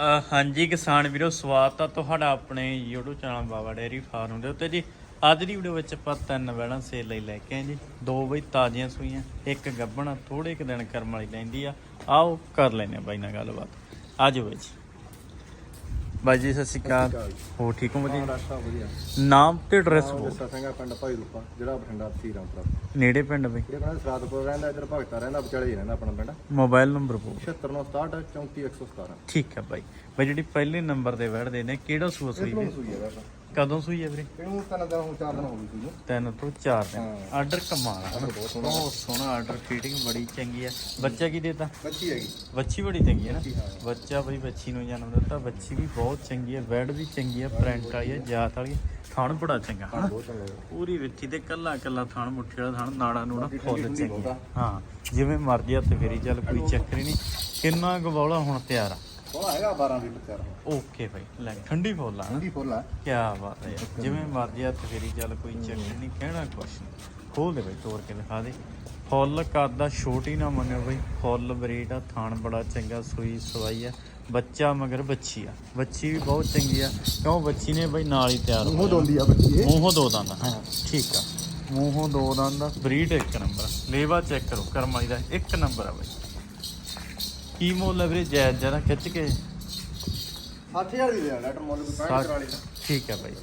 ਹਾਂਜੀ ਕਿਸਾਨ ਵੀਰੋ, ਸਵਾਗਤ ਆ ਤੁਹਾਡਾ ਆਪਣੇ YouTube channel Baba dairy farm ਦੇ ਉੱਤੇ ਜੀ। ਅੱਜ ਦੀ ਵੀਡੀਓ ਵਿੱਚ ਆਪਾਂ ਤਿੰਨ ਵੈੜਾਂ ਸੇਲ ਲਈ ਲੈ ਕੇ ਆਏ ਜੀ। ਦੋ ਬਈ ਤਾਜ਼ੀਆਂ ਸੂਈਆਂ, ਇੱਕ ਗੱਭਣਾ ਥੋੜੇ ਕੁ ਦਿਨ ਕਰਮ ਵਾਲੀ ਲੈਂਦੀ ਆ। ਆਓ ਕਰ ਲੈਨੇ ਆ ਬਾਈ ਨਾਲ ਗੱਲਬਾਤ। ਆਜੋ ਬਾਈ ਜੀ। ਬਾਈ ਜੀ ਸਤਿ ਸ਼੍ਰੀ ਅਕਾਲ। ਹੋ ਠੀਕ ਹੋ ਵਧੀਆ ਰਾਸ਼ਾ ਵਧੀਆ। ਨਾਮ ਤੇ ਐਡਰੈਸ ਨਾਮ ਦੱਸਾ ਪਿੰਡ ਭਾਈ ਰੂਪਾ ਜਿਹੜਾ ਬਠਿੰਡਾ ਤਸੀਰ ਆਉਂਦਾ ਨੇੜੇ ਪਿੰਡ ਬਈ। ਜਿਹੜੇ ਕਹਿੰਦੇ ਸਰਾਦਪੁਰ ਰਹਿੰਦਾ ਇੱਧਰ ਭਗਤਾ ਰਹਿੰਦਾ ਵਿਚਾਲੇ ਹੀ ਰਹਿੰਦਾ ਆਪਣਾ ਪਿੰਡ। ਮੋਬਾਈਲ ਨੰਬਰ ਬੋ 7667 34117 ਠੀਕ ਹੈ ਬਾਈ। ਬਾਈ ਜਿਹੜੀ ਪਹਿਲੇ ਨੰਬਰ ਤੇ ਵੜਦੇ ਨੇ ਕਿਹੜਾ ਸੂਆ ਸੂਈ ਹੈ ਕਦੋਂ ਸੂਈ ਹੈ ਵੀਰੇ? ਇਹਨੂੰ ਤਿੰਨ ਦਿਨ ਚਾਰ ਦਿਨ ਹੋ ਗਏ ਸੂਈ ਨੂੰ ਤਿੰਨ ਤੋਂ ਚਾਰ ਦਿਨ। ਹਾਂ। ਆਰਡਰ ਕਮਾਲ ਆ। ਹਨਾ? ਬਹੁਤ ਸੋਹਣਾ। ਬਹੁਤ ਸੋਹਣਾ ਆਰਡਰ ਫੀਟਿੰਗ ਬੜੀ ਚੰਗੀ ਆ। ਬੱਚਾ ਕੀ ਦੇਤਾ? ਬੱਚੀ ਹੈਗੀ। ਬੱਚੀ ਬੜੀ ਚੰਗੀ ਹੈ ਨਾ? ਬੱਚੀ, ਹਾਂ। ਬੱਚਾ ਬਈ ਬੱਚੀ ਨੂੰ ਜਨਮ ਦਿੱਤਾ। ਬੱਚੀ ਵੀ ਬਹੁਤ ਚੰਗੀ ਹੈ ਵੈੜ ਵੀ ਚੰਗੀ ਹੈ ਪ੍ਰਿੰਟ ਵਾਲੀ ਹੈ ਜਾਤ ਵਾਲੀ ਹੈ ਥਣ ਬੜਾ ਚੰਗਾ। ਹਨਾ ਬਹੁਤ ਚੰਗਾ ਹੈ। ਪੂਰੀ ਵਿੱਚੀ ਤੇ ਕੱਲਾ ਕੱਲਾ ਥਣ ਮੁੱਠੀ ਵਾਲਾ ਥਣ ਨਾੜਾ ਨੂੰ ਨਾ ਬਾਕੀ ਫੁੱਲ ਠੰਡੀ ਚੰਗੀ ਬਹੁਤ। ਆ। ਹਾਂ ਜਿਵੇਂ ਮਰਜ਼ੀ ਹੱਥ ਫੇਰੀ ਚੱਲ ਕੋਈ ਚੱਕਰ ਹੀ ਨਹੀਂ। ਕਿੰਨਾ ਗਵਾਲਾ ਹੁਣ ਤਿਆਰ ਆ। ਸੋਹਣਾ ਹੈਗਾ 12 ਵੀ ਬੱਚਾ ਓਕੇ ਭਾਈ ਲੈ ਠੰਡੀ ਫੁੱਲ ਆ ਨਾ। ਠੰਡੀ ਫੁੱਲ ਆ। ਕੀ ਬਾਤ ਹੈ ਯਾਰ ਜਿਵੇਂ ਮਰਜ਼ੀ ਹੱਥ ਫੇਰੀ ਚੱਲ ਕੋਈ ਚੱਕਰ ਨਹੀਂ ਕਹਿਣਾ ਕੁਛ ਨਹੀਂ। ਖੋਲ ਦੇ ਬਈ ਤੋੜ ਕੇ ਦਿਖਾ ਦੇ। ਫੁੱਲ ਕਰਦਾ ਛੋਟੀ ਨਾ ਮੰਨਿਓ ਬਈ ਫੁੱਲ ਬਰੀਡ ਆ ਥਾਣ ਬੜਾ ਚੰਗਾ ਸੂਈ ਸਵਾਈ ਆ। ਬੱਚਾ ਮਗਰ ਬੱਚੀ ਆ। ਬੱਚੀ ਵੀ ਬਹੁਤ ਚੰਗੀ ਆ ਕਿਉਂ ਬੱਚੀ ਨੇ ਬਈ ਨਾਲ ਹੀ ਤਿਆਰ ਮੂੰਹ ਹੋ ਦੋਂਦੀ ਆ ਬੱਚੀ ਇਹ। ਮੂੰਹੋਂ ਦੋ ਦੰਦ ਹਾਂ। ਠੀਕ ਆ। ਮੂੰਹੋਂ ਦੋ ਦੰਦ ਬਰੀਡ ਇੱਕ ਨੰਬਰ ਲੇਵਾ ਚੈੱਕ ਕਰੋ ਕਰਮਾਈ ਦਾ ਇੱਕ ਨੰਬਰ ਆ ਬਈ ਕੀ ਮੁੱਲ ਹੈ ਵੀਰੇ ਜਾਇਜ਼ ਜਰਾ ਖਿੱਚ ਕੇ? 60000 ਦੀ ਦੇ ਲੈਟਰ ਮੁੱਲ ਕੋਈ 65 ਕਰਾ ਲਈ ਠੀਕ ਹੈ ਬਾਈ।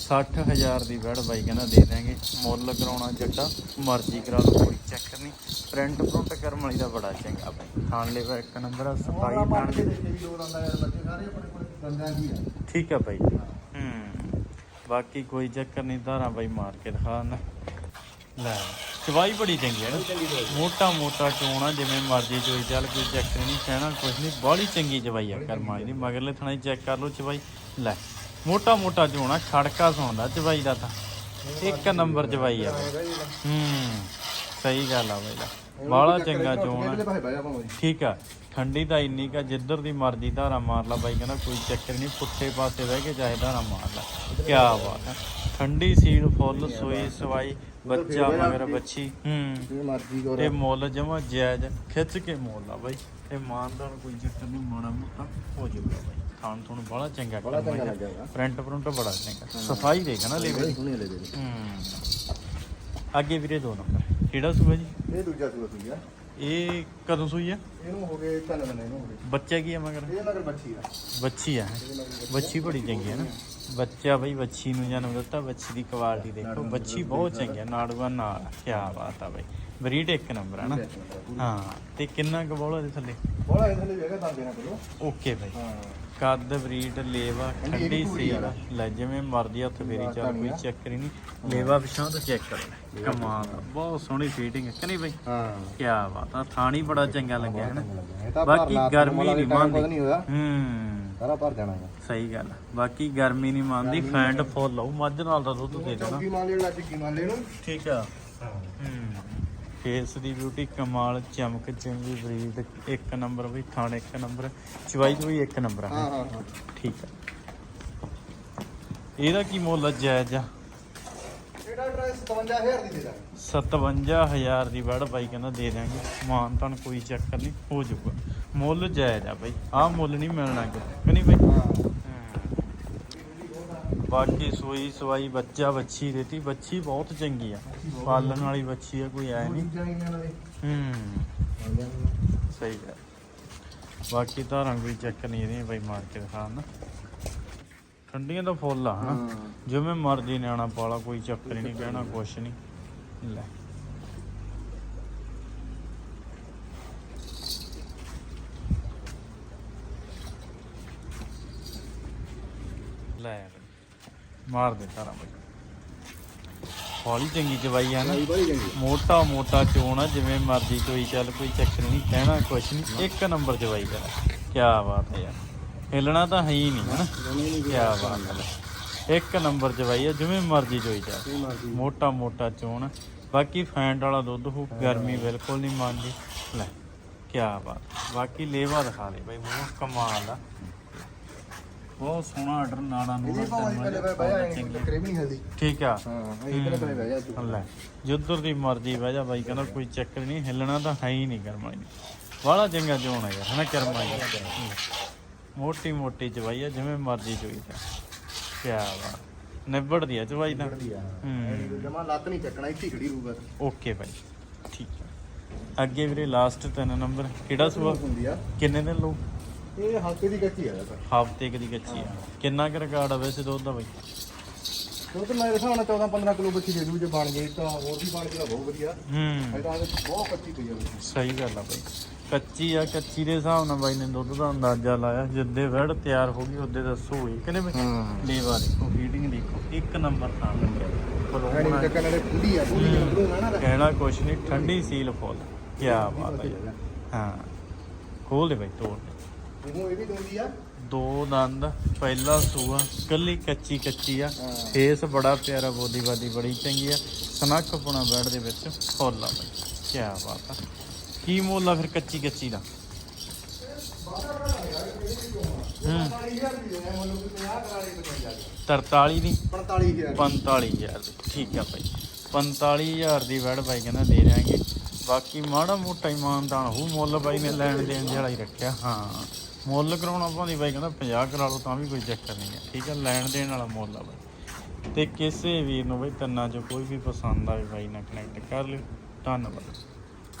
60000 ਦੀ ਵੜ ਬਾਈ ਕਹਿੰਦਾ ਦੇ ਦਾਂਗੇ ਮੁੱਲ ਕਰਾਉਣਾ ਜੱਟਾ ਮਰਜ਼ੀ ਕਰਾ ਲਓ ਕੋਈ ਚੱਕਰ ਨਹੀਂ। ਪ੍ਰਿੰਟ ਪ੍ਰਿੰਟ ਕਰਮ ਵਾਲੀ ਦਾ ਬੜਾ ਚੰਗਾ ਬਾਈ। ਖਾਣ ਲਈ ਵਾ ਇੱਕ ਨੰਬਰ ਆ ਸਫ਼ਾਈ ਆਪਾਂ ਪਾਣ ਕੇ ਵੀ ਦੋ ਦੰਦਾ ਯਾਰ ਬੱਚੇ ਸਾਰੇ ਆਪਣੇ ਕੋਲ ਦੰਦਾਂ ਹੀ ਆ। ਠੀਕ ਹੈ ਬਾਈ। ਹੂੰ। ਬਾਕੀ ਕੋਈ ਚੱਕਰ ਨਹੀਂ ਧਾਰਾਂ ਬਾਈ ਮਾਰ ਕੇ ਦਿਖਾ ਨਾ ਲੈ। ਚਵਾਈ ਬੜੀ ਚੰਗੀ ਹੈ ਨਾ। ਮੋਟਾ ਮੋਟਾ ਚੋਣਾ ਜਿਵੇਂ ਮਰਜ਼ੀ ਚੋਈ ਚੱਲ, ਕੋਈ ਚੱਕਰ ਨਹੀਂ ਕਹਿਣਾ ਕੁਛ ਨਹੀਂ। ਬਾਹਲੀ ਚੰਗੀ ਚਵਾਈ ਆ, ਕਰਮਾਂ ਦੀ ਮਗਰਲੇ ਥਾਣੇ ਚੈੱਕ ਕਰ ਲਓ ਚਵਾਈ। ਲੈ, ਮੋਟਾ ਮੋਟਾ ਚੋਣਾ ਖੜਕਾ ਸੌਂਦਾ ਚਵਾਈ ਦਾ ਤਾਂ। ਇੱਕ ਨੰਬਰ ਚਵਾਈ ਆ। ਬਾਈ। ਹੂੰ, ਸਹੀ ਗੱਲ ਆ ਬਾਈ ਬਾਹਲਾ ਚੰਗਾ ਚੋਣਾ ਠੀਕ ਆ। ਠੰਡੀ ਤਾਂ ਇੰਨੀ ਕਾ ਜਿੱਧਰ ਦੀ ਮਰਜ਼ੀ ਧਾਰਾ ਮਾਰ ਲਾ ਬਾਈ, ਕਹਿੰਦਾ ਕੋਈ ਚੱਕਰ ਨਹੀਂ, ਪੁੱਠੇ ਪਾਸੇ ਬਹਿ ਕੇ ਚਾਹੇ ਧਾਰਾ ਮਾਰ ਲਾ। ਕੀ ਬਾਤ ਹੈ ਠੰਡੀ ਸੀਲ ਫੁੱਲ ਸੋਈ ਸਵਾਈ ਬੱਚਾ ਮਗਰ ਬੱਚੀ ਹੂੰ। ਜਿਵੇਂ ਮਰਜ਼ੀ ਕਰੋ। ਇਹ ਮੁੱਲ ਜਮਾ ਜਾਇਜ਼ ਖਿੱਚ ਕੇ ਮੁੱਲ ਆ ਬਾਈ। ਇਹ ਮਾਨਦਾਰ ਕੋਈ ਚੱਕਰ ਨਹੀਂ ਮਾੜਾ ਮੋਟਾ ਹੋ ਜਾਊਗਾ ਬਾਈ। ਖਾਣ ਤੁਹਾਨੂੰ ਬੜਾ ਚੰਗਾ ਬੜਾ ਚੰਗਾ ਲੱਗਿਆ ਵਾ। ਪ੍ਰਿੰਟ ਪ੍ਰਿੰਟ ਬੜਾ ਚੰਗਾ। ਸਫ਼ਾਈ ਦੇਖ ਨਾ ਲੈ ਦੇ। ਹੂੰ। ਅੱਗੇ ਵੀਰੇ ਦੋ ਨੰਬਰ। ਕਿਹੜਾ ਸੂਆ ਜੀ? ਇਹ ਦੂਜਾ ਸੂਆ ਸੂਈ ਆ। ਇਹ ਕਦੋਂ ਸੂਈ ਆ? ਇਹਨੂੰ ਹੋ ਗਏ ਤਿੰਨ ਦਿਨ ਇਹਨੂੰ ਹੋ ਬੱਚਾ ਕੀ ਆ ਮਗਰ? ਇਹ ਮਗਰ ਬੱਚੀ ਆ। ਬੱਚੀ ਆ। ਬੱਚੀ ਬੜੀ ਚੰਗੀ ਹੈ ਨਾ। ਬੱਚਾ ਬਈ ਬੱਚੀ ਨੂੰ ਜਨਮ ਦਿੱਤਾ ਬੱਚੀ ਦੀ ਕੁਆਲਿਟੀ ਦੇਖੋ ਬੱਚੀ ਬਹੁਤ ਚੰਗੀ ਹੈ ਨਾੜੂਆ ਨਾਲ ਕੀ ਬਾਤ ਆ ਬਈ। ਬਰੀਡ ਇੱਕ ਨੰਬਰ ਹੈ ਨਾ। ਹਾਂ ਤੇ ਕਿੰਨਾ ਕੁ ਬੋਲਾ ਦੇ ਥੱਲੇ? ਬੋਲਾ ਇਹਦੇ ਲਈ ਵੇਗਾ ਤਾਂ ਦੇਣਾ ਕੋਲੋਂ ਓਕੇ ਬਈ। ਹਾਂ। ਕੱਦ ਬਰੀਡ ਲੇਵਾ ਠੰਡੀ ਸੀ ਆ। ਲੈ ਜਿਵੇਂ ਮਰਜ਼ੀ ਹੱਥ ਫੇਰੀ ਚੱਲ ਕੋਈ ਚੱਕਰ ਹੀ ਨਹੀਂ। ਲੇਵਾ ਪਿਛਾਂ ਤੋਂ ਚੈੱਕ ਕਰ। ਕਮਾਲ ਆ, ਬਹੁਤ ਸੋਹਣੀ ਫੀਟਿੰਗ ਹੈ ਕਿ ਨਹੀਂ ਬਈ? ਹਾਂ। ਕੀ ਬਾਤ ਆ ਥਾਣੀ ਬੜਾ ਚੰਗਾ ਲੱਗਿਆ ਹੈ ਨਾ? ਬਾਕੀ ਗਰਮੀ ਨਹੀਂ ਮੰਨਦੀ ਹੂੰ। ਸਾਰਾ ਭਰ ਜਾਣਾ ਹੈ। ਸਹੀ ਗੱਲ। ਬਾਕੀ ਗਰਮੀ ਨਹੀਂ ਮੰਨਦੀ ਫੈਂਟ ਫੁੱਲ ਆਉ ਮੱਝ ਨਾਲ ਦਾ ਦੁੱਧ ਦੇ ਦੇਣਾ। ਚੌਕੀ ਮਾਲ ਜਿਹੜਾ ਚਿੱਕੀ ਮਾਲ ਲੈਣੂ? ਠੀਕ ਆ। ਫੇਸ ਦੀ ਬਿਊਟੀ ਕਮਾਲ ਚਮਕ ਚੰਗੀ ਬਰੀਡ ਇੱਕ ਨੰਬਰ ਵੀ ਥਾਣ ਇੱਕ ਨੰਬਰ ਚਵਾਈ ਵੀ ਇੱਕ ਨੰਬਰ ਹਾਂ ਹਾਂ ਹਾਂ। ਠੀਕ ਆ। ਇਹਦਾ ਕੀ ਮੁੱਲ ਜਾਇਜ਼ ਆ? ਐਡਰੈਸ 57000 ਦੀ ਦੇ ਦਾਂ 57000 ਦੀ ਵੜ ਬਾਈ ਕਹਿੰਦਾ ਦੇ ਦਾਂਗੇ ਮਾਨ ਤਾਂ ਕੋਈ ਚੱਕਰ ਨਹੀਂ ਹੋ ਜਾਊਗਾ। ਮੁੱਲ ਜਾਇਜ਼ ਆ ਬਾਈ। ਆਹ ਮੁੱਲ ਨਹੀਂ ਮਿਲਣਾ ਕਿ ਨਹੀਂ ਬਾਈ? ਹਾਂ। ਬਾਕੀ ਸੋਈ ਸਵਾਈ ਬੱਚਾ ਬੱਚੀ ਦੇਤੀ। ਬੱਚੀ ਬਹੁਤ ਚੰਗੀ ਆ। ਪਾਲਣ ਵਾਲੀ ਬੱਚੀ ਆ ਕੋਈ ਐ ਨਹੀਂ। ਹੂੰ। ਸਹੀ ਹੈ ਬਾਕੀ ਧਾਰਾਂ ਕੋਈ ਚੱਕ ਨਹੀਂ ਇਹਦੀ ਬਾਈ ਮਾਰ ਕੇ ਠੰਡੀਆਂ ਦਾ ਫੁੱਲ ਆ ਹਨਾ? ਜਿਵੇਂ ਮਰਜ਼ੀ ਨਿਆਣਾ ਪਾਲਾ ਕੋਈ ਚੱਕਰ ਨਹੀਂ ਕਹਿਣਾ ਕੁਛ ਨਹੀਂ। ਲੈ। ਲੈ। ਮਾਰ ਦੇ ਧਾਰਾਂ ਬਾਈ। ਹੌਲੀ ਚੰਗੀ ਚਵਾਈ ਆ ਨਾ। ਮੋਟਾ ਮੋਟਾ ਚੋਣ ਆ ਜਿਵੇਂ ਮਰਜ਼ੀ ਕੋਈ ਚੱਲ ਕੋਈ ਚੱਕਰ ਨਹੀਂ ਕਹਿਣਾ ਕੁਛ ਨਹੀਂ ਇੱਕ ਨੰਬਰ ਚਵਾਈ ਕਰ। ਕੀ ਬਾਤ ਹੈ ਯਾਰ। ਹਿੱਲਣਾ ਤਾਂ ਹੈ ਹੀ ਨਹੀਂ ਹਨਾ ਕੀ ਬਾਤ ਹੈ। ਇੱਕ ਨੰਬਰ ਚਵਾਈ ਆ ਜਿਵੇਂ ਮਰਜ਼ੀ ਚੋਈ ਮਰਜ਼ੀ। ਮੋਟਾ ਮੋਟਾ ਚੋਣ। ਬਾਕੀ ਫੈਂਟ ਵਾਲਾ ਦੁੱਧ ਹੋ ਗਰਮੀ ਬਿਲਕੁਲ ਨਹੀਂ ਮੰਨਦੀ। ਲੈ ਕੀ ਬਾਤ। ਬਾਕੀ ਲੇਵਾ ਦਿਖਾ ਦੇ ਬਾਈ ਮੂੰਹ ਕਮਾਲ ਦਾ ਬਹੁਤ ਸੋਹਣਾ ਆਰਡਰ ਨਾੜਾ ਨੂੰ ਇਹਦੀ ਭਾਵੇਂ ਪਹਿਲੇ ਬਹਿ ਜਾ ਚੱਕਰੇ ਵੀ ਨਹੀਂ ਹਲਦੀ। ਠੀਕ ਆ। ਹਾਂ ਇਹ ਪਹਿਲੇ ਪਹਿਲੇ ਬਹਿ ਜਾ। ਤੂੰ ਲੈ ਜਿੱਧਰ ਦੀ ਮਰਜ਼ੀ ਬਹਿ ਜਾ ਬਾਈ ਕਹਿੰਦਾ ਕੋਈ ਚੱਕਰ ਨਹੀਂ ਹਿੱਲਣਾ ਤਾਂ ਹੈ ਹੀ ਨਹੀਂ ਕਰਮਾਈ ਵਾਲਾ ਚੰਗਾ ਜੋਣ ਹੈ ਯਾਰ ਹਨਾ ਕਰਮਾਈ ਮੋਟੀ ਮੋਟੀ ਚਵਾਈ ਆ ਜਿਵੇਂ ਮਰਜ਼ੀ ਚੋਈ ਜਾ। ਕਿਆ ਵਾ ਨਿਬੜਦੀ ਆ ਚਵਾਈ ਤਾਂ। ਵਧੀਆ ਹੂੰ। ਜਮਾ ਲੱਤ ਨਹੀਂ ਚੱਕਣਾ ਇੱਥੇ ਹੀ ਖੜੀ ਰਹੂਗਾ। ਓਕੇ ਭਾਈ। ਠੀਕ ਆ। ਅੱਗੇ ਵੀਰੇ ਲਾਸਟ ਤਿੰਨ ਨੰਬਰ। ਕਿਹੜਾ ਸੂਆ ਹੁੰਦੀ ਆ? ਕਿੰਨੇ ਦਿਨ ਲਓ ਇਹ ਹਲਕੇ ਦੀ ਕੱਚੀ ਆ ਸਰ ਹਫ਼ਤੇ ਕੁ ਦੀ ਕੱਚੀ ਆ। ਕਿੰਨਾ ਕੁ ਰਿਕਾਰਡ ਆ ਵੈਸੇ ਦੁੱਧ ਦਾ ਬਾਈ? ਕਿਉਂਕਿ ਮੇਰੇ ਹਿਸਾਬ ਨਾਲ 14 15 ਕਿਲੋ ਬੱਚੀ ਦੇ ਦੂ ਜੇ ਬਣ ਗਈ ਤਾਂ ਹੋਰ ਵੀ ਬਣ ਗਿਆ ਬਹੁਤ ਵਧੀਆ। ਹੂੰ। ਇਹਦਾ ਬਹੁਤ ਕੱਚੀ ਪਈ ਆ। ਸਹੀ ਗੱਲ ਆ ਬਾਈ। ਕੱਚੀ ਆ ਕੱਚੀ ਦੇ ਹਿਸਾਬ ਨਾਲ ਬਾਈ ਨੇ ਦੁੱਧ ਦਾ ਅੰਦਾਜ਼ਾ ਲਾਇਆ ਜਿੱਦੇ ਵੜ ਤਿਆਰ ਹੋ ਗਈ ਉਹਦੇ ਦੱਸੋ ਹੋਈ। ਕਿਨੇ ਬਾਈ ਹਾਂ। ਲੇਵਾ ਦੇਖੋ ਫੀਡਿੰਗ ਦੇਖੋ ਇੱਕ ਨੰਬਰ ਥਾਂ ਲੱਗਿਆ। ਨਹੀਂ ਆ ਪੂਰੀ ਨਾ ਕਹਿਣਾ ਕੁਛ ਨਹੀਂ ਠੰਡੀ ਸੀਲ ਫੁੱਲ ਕੀ ਬਾਤ ਹੈ ਯਾਰ। ਹਾਂ। ਖੋਲ ਦੇ ਬਾਈ ਤੋੜ ਦੇ। ਉਹ ਇਹ ਵੀ ਦੋਂਦੀ ਆ? ਦੋ ਦੰਦ ਪਹਿਲਾ ਸੂਆ ਕੱਲੀ ਕੱਚੀ ਕੱਚੀ ਆ। ਹਾਂ। ਫੇਸ ਬੜਾ ਪਿਆਰਾ ਬੋਦੀ ਬਾਦੀ ਬੜੀ ਚੰਗੀ ਆ। ਸਨੱਖ ਪੁਣਾ ਬੈਡ ਦੇ ਵਿੱਚ ਫੁੱਲ ਆ ਬਾਈ। ਕੀ ਬਾਤ ਆ। ਕੀ ਮੁੱਲ ਆ ਫਿਰ ਕੱਚੀ ਕੱਚੀ ਦਾ? ਹੂੰ। 45000 ਦੀ? ਹੈ ਮੈਨੂੰ ਕਿ 50 ਕਰਾਲੇ ਬਚਣ ਜਾ 43 ਦੀ। 45000 45000 ਦੀ। ਠੀਕ ਆ ਭਾਈ। 45000 ਦੀ ਵੜ ਬਾਈ ਕਹਿੰਦਾ ਦੇ ਦਿਆਂਗੇ। ਬਾਕੀ ਮਾੜਾ ਮੋਟਾ ਇਮਾਨਦਾਨ ਹੋ ਮੁੱਲ ਬਾਈ ਨੇ ਲੈਣ ਦੇਣ ਜਿਹੜਾ ਹੀ ਰੱਖਿਆ। ਹਾਂ। ਮੁੱਲ ਕਰਾਉਣਾ ਭਾਂਦੀ ਬਾਈ ਕਹਿੰਦਾ 50 ਕਰਾ ਲਓ ਤਾਂ ਵੀ ਕੋਈ ਚੱਕਰ ਨਹੀਂ ਹੈ। ਠੀਕ ਹੈ ਲੈਣ ਦੇਣ ਵਾਲਾ ਮੁੱਲ ਆ ਬਾਈ। ਤੇ ਕਿਸੇ ਵੀਰ ਨੂੰ ਬਾਈ ਤਿੰਨਾਂ ਚੋਂ ਕੋਈ ਵੀ ਪਸੰਦ ਆਵੇ ਬਾਈ ਨਾਲ ਕਨੈਕਟ ਕਰ ਲਿਓ। ਧੰਨਵਾਦ।